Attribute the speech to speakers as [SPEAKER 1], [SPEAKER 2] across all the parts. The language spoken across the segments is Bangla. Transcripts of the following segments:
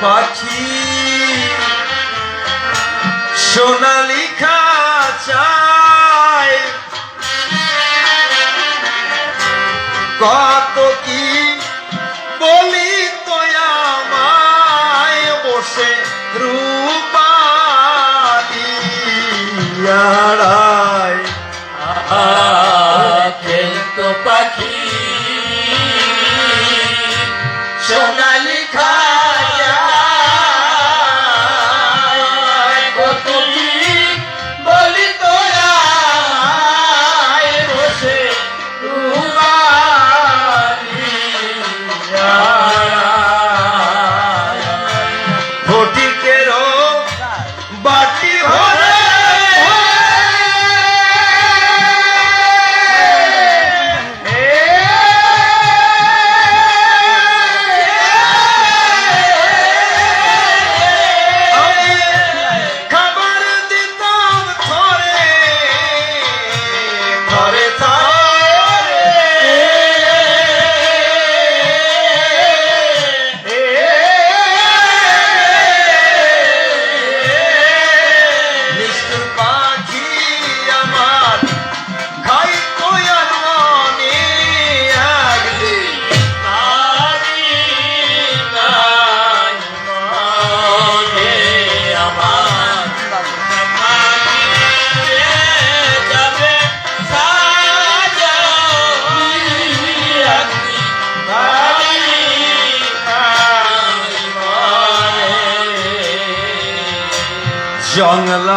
[SPEAKER 1] পাখি। সোনালি চায়। কত কি বলি তোয়া মায় বসে রু
[SPEAKER 2] تكبيرها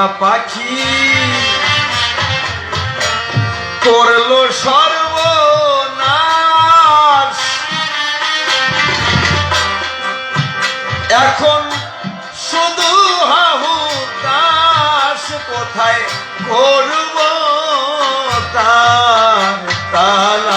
[SPEAKER 2] পাখি।
[SPEAKER 1] করল সর্বনাশ। এখন শুধু হাহু দাস কোথায় করব তার তাল?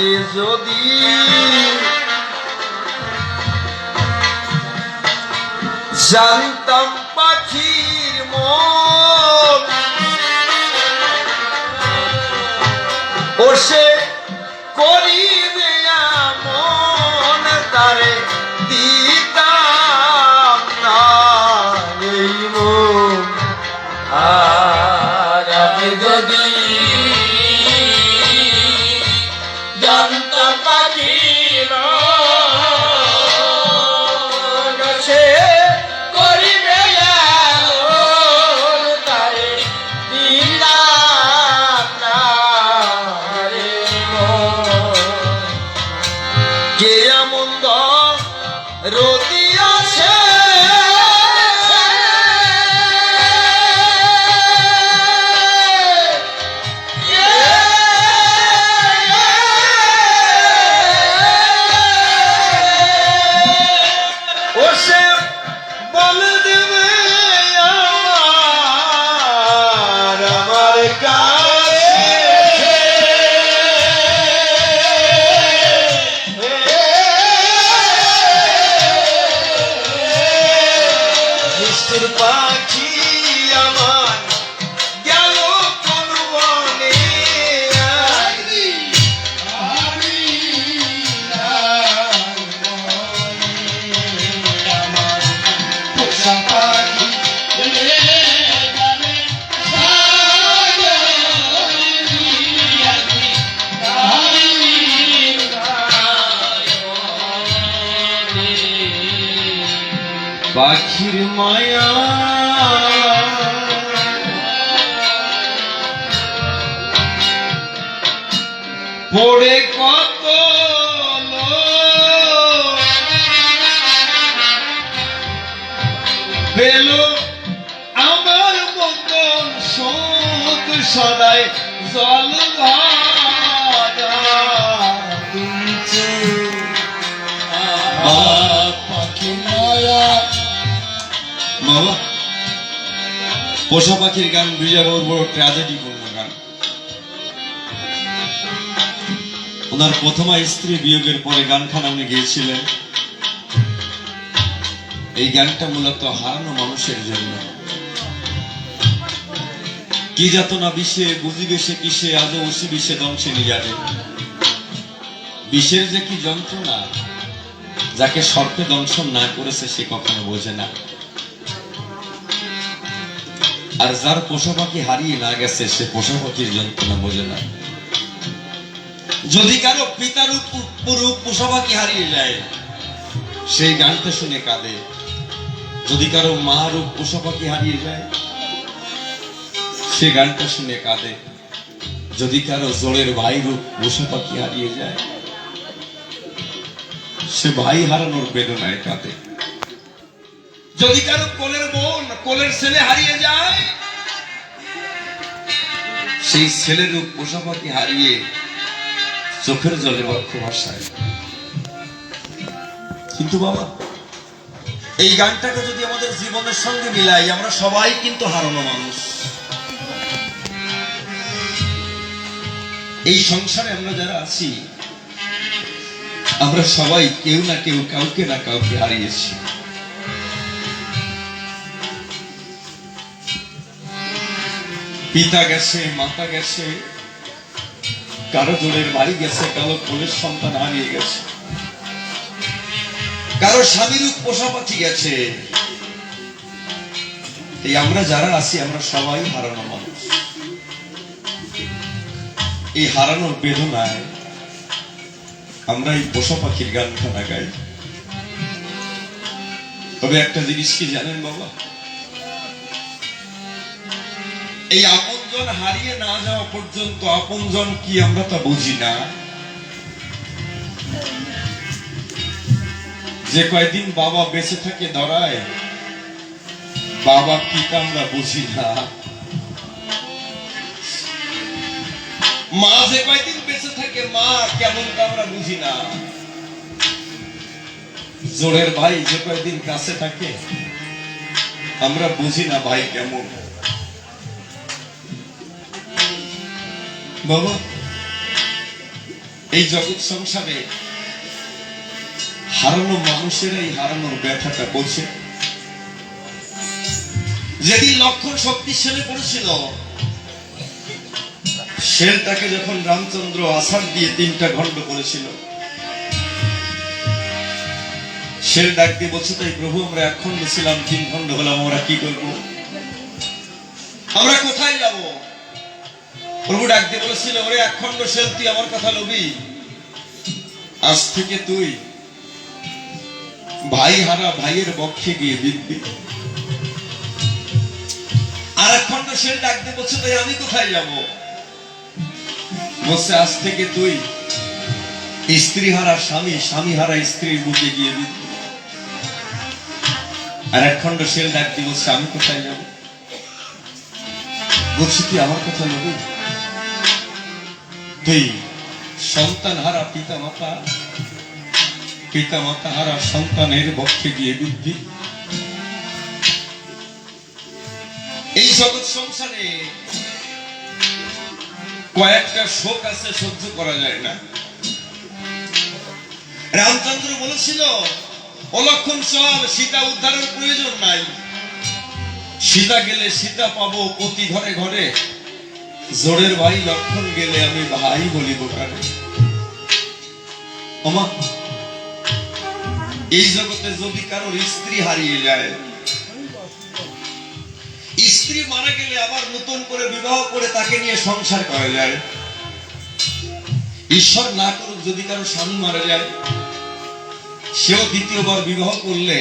[SPEAKER 1] আসে যদি জানতাম পাখির মন ও
[SPEAKER 2] মায়া। পড়ে কত
[SPEAKER 1] পোষা পাখির গান বিজয় বাবুর বড় ট্র্যাজেডি পূর্ণ গান ওনার প্রথমা স্ত্রী বিয়োগের পরে গানখানা উনি গেয়েছিলেন। এই গানটা মূলত হারানো মানুষের জন্য। কি যাতনা বিষে, বুঝিবে সে কিসে, আজও ওসি বিষে দংশে যাবে বিষের যে কি যন্ত্রণা, যাকে সর্পে দংশন না করেছে সে কখনো বোঝে না। আর যার পোষা পাখি হারিয়ে না গেছে, সে পোষা পাখির যন্ত্রণা বোঝে না। যদি কারও পিতার পুরুপ পোষা পাখি হারিয়ে যায় সেই গানটা শুনে কাঁদে। যদি কারও মা রূপ পোষা পাখি হারিয়ে যায়, সে গানটা শুনে কাঁদে। যদি কারও জোরের ভাই রূপ পোষা পাখি হারিয়ে যায়, সে ভাই হারানোর বেদনায় কাঁদে। যদি কারও কোলের বোন কোলের ছেলে হারিয়ে যায়, সেই ছেলের রূপ পোষা পাখি হারিয়ে চোখের জলে বক্ষ ভাষায় কিন্তু বাবা, এই গানটাকে যদি আমাদের জীবনের সঙ্গে মিলাই, আমরা সবাই কিন্তু হারানো মানুষ। এই সংসারে আমরা যারা আছি, আমরা সবাই কেউ না কেউ কাউকে না কাউকে হারিয়েছি। পিতা গেছে, মাতা গেছে, কারও জোরের বাড়ি গেছে, কারও কোলের সন্তান হারিয়ে গেছে। কারও স্বামীর পোষা পাখি গেছে। এই আমরা যারা আছি, আমরা সবাই হারানো মানুষ। এই হারানোর বেদনায় আমরা এই পোষা পাখির গান খানা গাই। তবে একটা জিনিস কি জানেন বাবা? এই আপনজন হারিয়ে না যাওয়া পর্যন্ত আপনজন কি আমরা তা বুঝি না? যে কয়দিন বাবা বেঁচে থাকে দাঁড়ায় বাবা কি আমরা বুঝি না? মা যে কয়দিন বেঁচে থাকে, মা কেমন আমরা বুঝি না। জোরের ভাই যে কয়দিন কাছে থাকে, আমরা বুঝি না ভাই কেমন। বাবা, এই জগৎ সংসারে হারানো মানুষের এই হারানোর ব্যথাটা বলছে। যেদিন লক্ষণ শক্তিশালী পড়েছিল শেলটাকে যখন রামচন্দ্র আষাঢ় দিয়ে তিনটা খণ্ড করেছিল শেল ডাক দিয়ে বলছে, তাই প্রভু, আমরা এক খণ্ড ছিলাম তিন খণ্ড হলাম, আমরা কি করব? আমরা কোথায় যাব? প্রভু ডাক দিয়ে বলেছিল, ওরে এক খণ্ড শেল তুই আমার কথা লবি। আজ থেকে তুই ভাই হারা ভাইয়ের বক্ষে গিয়ে আর এক খণ্ড শেল ডাক বলছে তাই আমি কোথায় যাব? বলছে, আজ থেকে তুই স্ত্রী হারা স্বামী স্বামী হারা স্ত্রীর বুকে গিয়ে বিদ্যি আর এক খণ্ড শেল ডাক দিয়ে বলছে, আমি কোথায় যাব? বলছি, তুই আমার কথা নেবি তুই সন্তান হারা পিতা মাতা পিতা মাতা হারা সন্তানের পক্ষে গিয়ে বৃদ্ধি। এই জগৎ সংসারে কয়েকটা শোক আছে, সহ্য করা যায় না। রামচন্দ্র বলেছিল, অলক্ষণ চল সীতা উদ্ধারের প্রয়োজন নাই। সীতা গেলে সীতা পাবো প্রতি ঘরে ঘরে। জোরের ভাই লক্ষণ গেলে আমি ভাই বলিব কারে? ওমা, এই জগতে যদি কারোর স্ত্রী হারিয়ে যায়, স্ত্রী মারা গেলে আবার নতুন করে বিবাহ করে তাকে নিয়ে সংসার করা যায়। ঈশ্বর না করুক যদি কারও স্বামী মারা যায়, সেও দ্বিতীয়বার বিবাহ করলে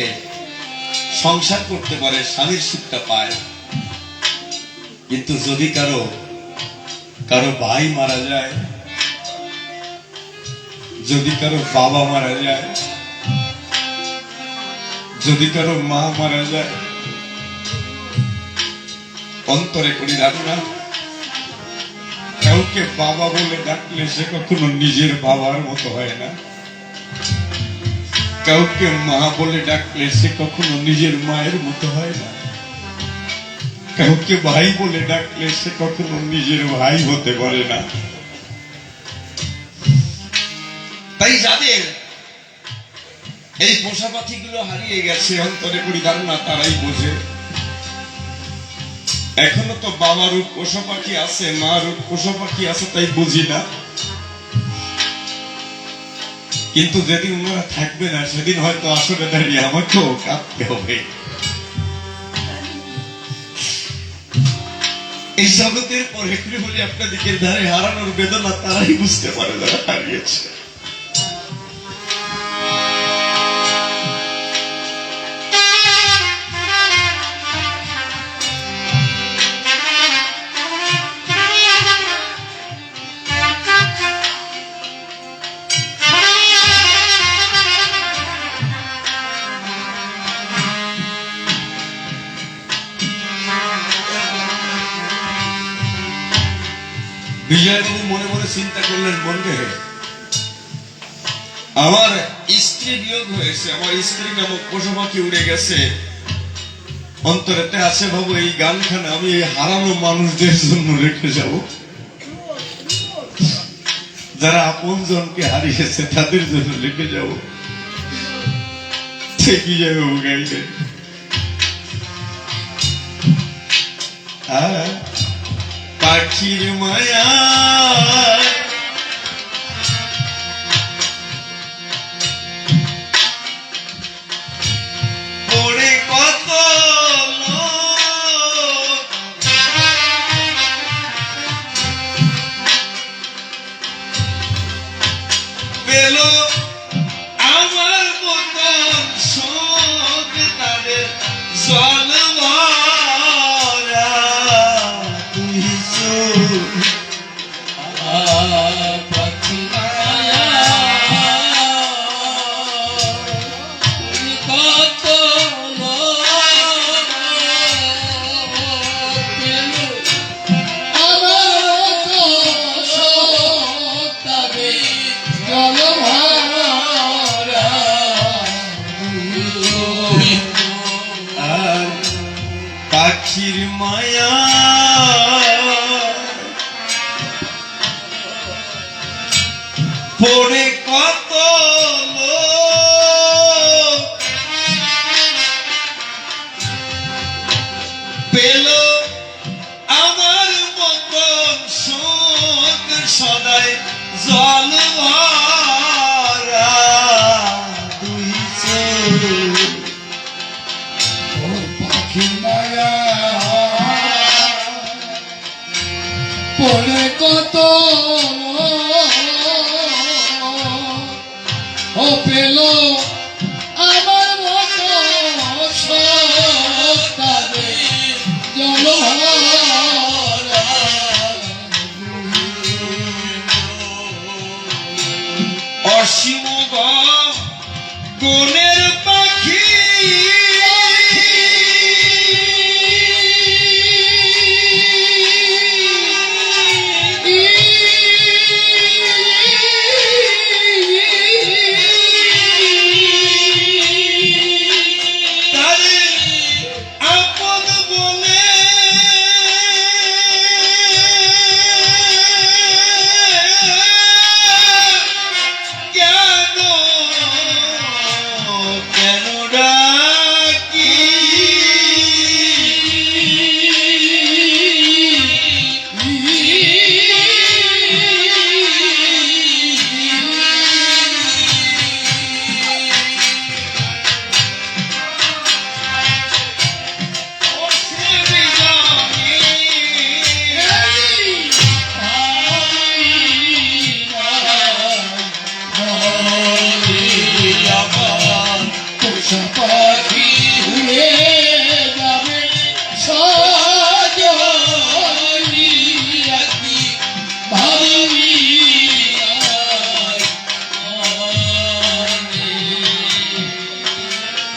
[SPEAKER 1] সংসার করতে পারে, স্বামীর সুখটা পায়। কিন্তু যদি কারও কারও ভাই মারা যায়, যদি কারও বাবা মারা যায়, যদি কারও মা মারা যায়, অন্তরে করি রান্না কাউকে বাবা বলে ডাকলে সে কখনো নিজের বাবার মতো হয় না। কাউকে মা বলে ডাকলে সে কখনো নিজের মায়ের মতো হয় না। কাউকে ভাই বলে ডাকলে সে কখনো নিজের ভাই হতে পারে না। তাই যাদের এই পোষা পাখিগুলো হারিয়ে গেছে, অন্তরে করি ধারণা তারাই বোঝে। এখনও তো বাবার রূপ পোষা পাখি আছে মা রূপ পোষা পাখি আছে, তাই বুঝি না। কিন্তু যেদিন ওনারা থাকবে না, সেদিন হয়তো আসলে দাঁড়িয়ে আমাকেও কাঁদতে হবে। এই জগতের পরে আপনাদের আপনাদেরকে ধারে হারানোর বেদনা তারাই বুঝতে পারে যারা হারিয়েছে। বিজয়বাবু মনে মনে চিন্তা করলেন, বলবে আমার স্ত্রী বিয়োগ হয়েছে, আমার স্ত্রী নামক পশু পাখি উড়ে গেছে। অন্তরেতে আছে বাবু এই গানখানে, আমি হারানো মানুষদের জন্য রেখে যাব। যারা আপন জনকে হারিয়েছে, তাদের জন্য রেখে যাব। থেকে যাবে গাইবে হ্যাঁ পাখির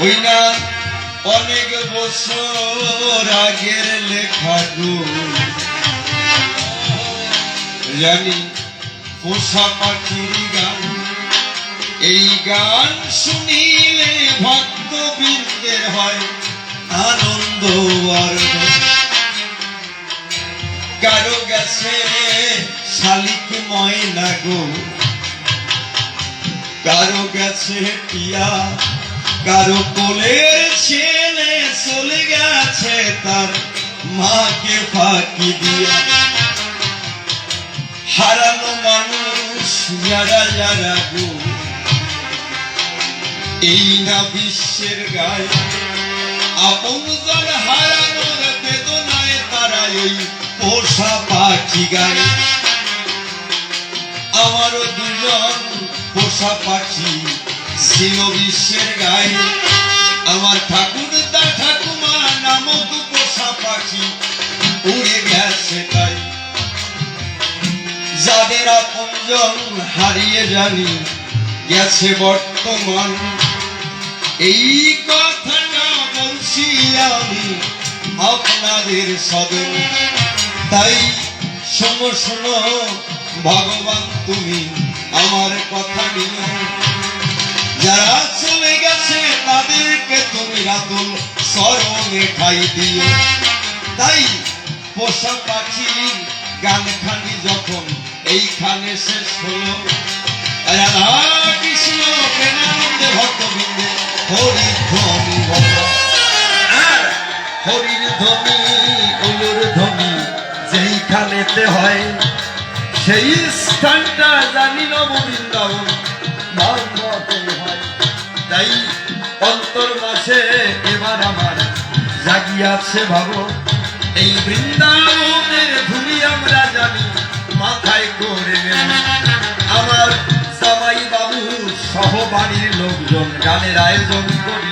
[SPEAKER 1] ওই না অনেক বছর আগের লেখা জানি পোষা পাখির গান, এই গান শুনিলে ভক্তবৃন্দের হয় আনন্দ বর্ণ কারও গেছে শালিক ময়না গো, কারও গেছে টিয়া কারও কোলের ছেলে চলে গেছে, তার মাকে ফাঁকি দিয়া। হারানো মানুষ, যারা যারা গো। এই না বিশ্বের গায়ে। আপন জন হারানোর বেদনায় তারা ওই পোষা পাখি গায়ে। আমারও দুজন পোষা পাখি ছিল গায়ে। আমার ঠাকুর দা ঠাকুমা নামক পোষা পাখি উড়ে গেছে তাই। যাদের আপনজন হারিয়ে জানি, গেছে বর্তমান। এই কথাটা বলছি আমি আপনাদের সদন। তাই শোনো শোনো, ভগবান তুমি আমার কথা নিও। যারা চলে গেছে তাদেরকে তুমি রাতুল স্মরণে ঠাই দিও তাই পোষা পাখির গান খানি যখন এইখানে শেষ হলো, রাধা কৃষ্ণ হরি ধ্বনি হরির ধ্বনি অনুর ধ্বনি হয়, সেই স্থানটা জানি নববৃন্দাবন জাগিয়াছে ভাবো, এই বৃন্দাবনের ধুলি আমরা জানি, মাথায় করে আমার সবাই বাবু সহ বাড়ির লোকজন গানের আয়োজন কৃষ্ণের